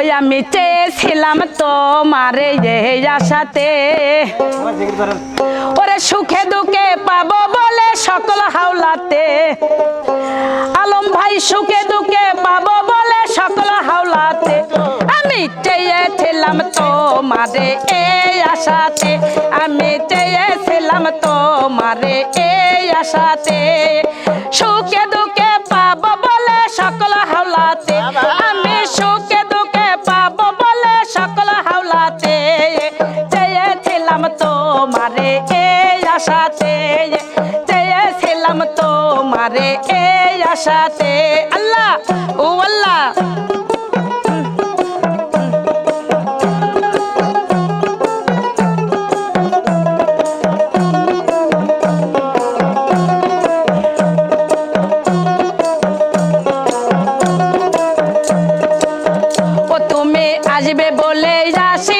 ওই আমি চেয়েছিলাম তোমারে এই আশাতে। ওরে সুখে দুঃখে পাবো বলে সকল হাওলাতে। আলম ভাই, সুখে দুঃখে পাবো বলে সকল হাওলাতে। আমি চেয়েছিলাম তোমারে এই আশাতে। আমি চেয়েছিলাম তোমারে এই আশাতে। সুখে দুঃখে পাবো বলে সকল হাওলাতে। তোমারে এই আশাতে। আল্লাহ ও আল্লাহ। আসবে বলে আসিলে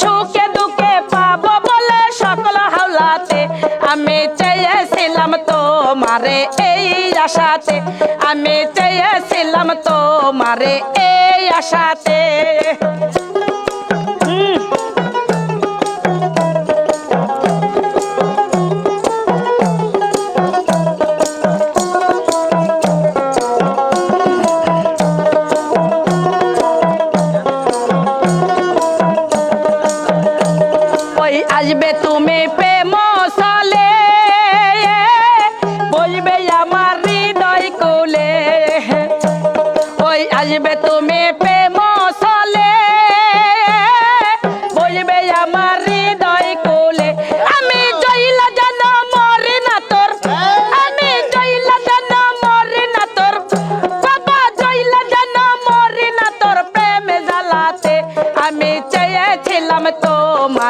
সুখে দুঃখে পাবো বলে সকল হাওলাতে। আমি চেয়েছিলাম তোমারে এই আশাতে। আমি চেয়েছিলাম তোমারে এই আশাতে।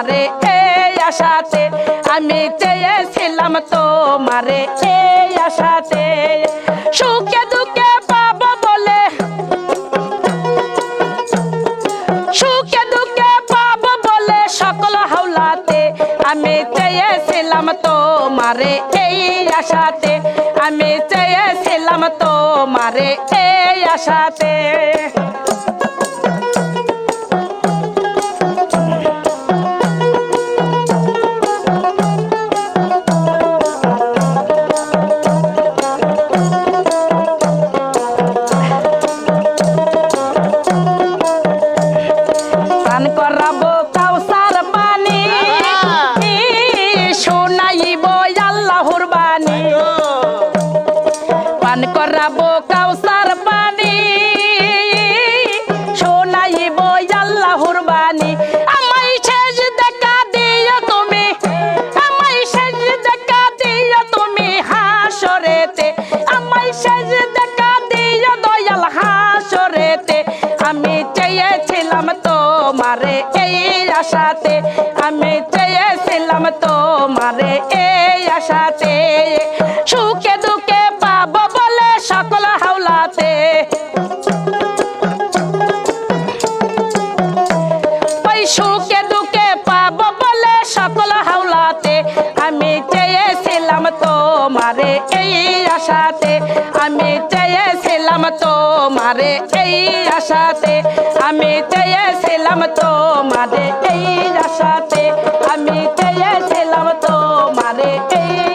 তোমারে এই আশাতে, আমি চেয়েছিলাম তোমারে এই আশাতে। সুখে দুঃখে পাবো বলে, সুখে দুঃখে পাবো বলে সকল হাওলাতে, আমি চেয়েছিলাম তোমারে এই আশাতে। আমি চেয়েছিলাম তোমারে এই আশাতে। চেয়েছিলাম তোমারে এই আশাতে। আমি চেয়েছিলাম তোমারে এই আশাতে। সুখে দুঃখে পাবো বলে সকল হাওলাতে। সুখে দুঃখে পাবো বলে সকল হাওলাতে। আমি চেয়েছিলাম তোমারে এই আশাতে। চেয়েছিলাম তোমারে এই আশাতে। আমি চেয়েছিলাম তোমারে এই আশাতে। আমি চেয়েছিলাম তোমারে এই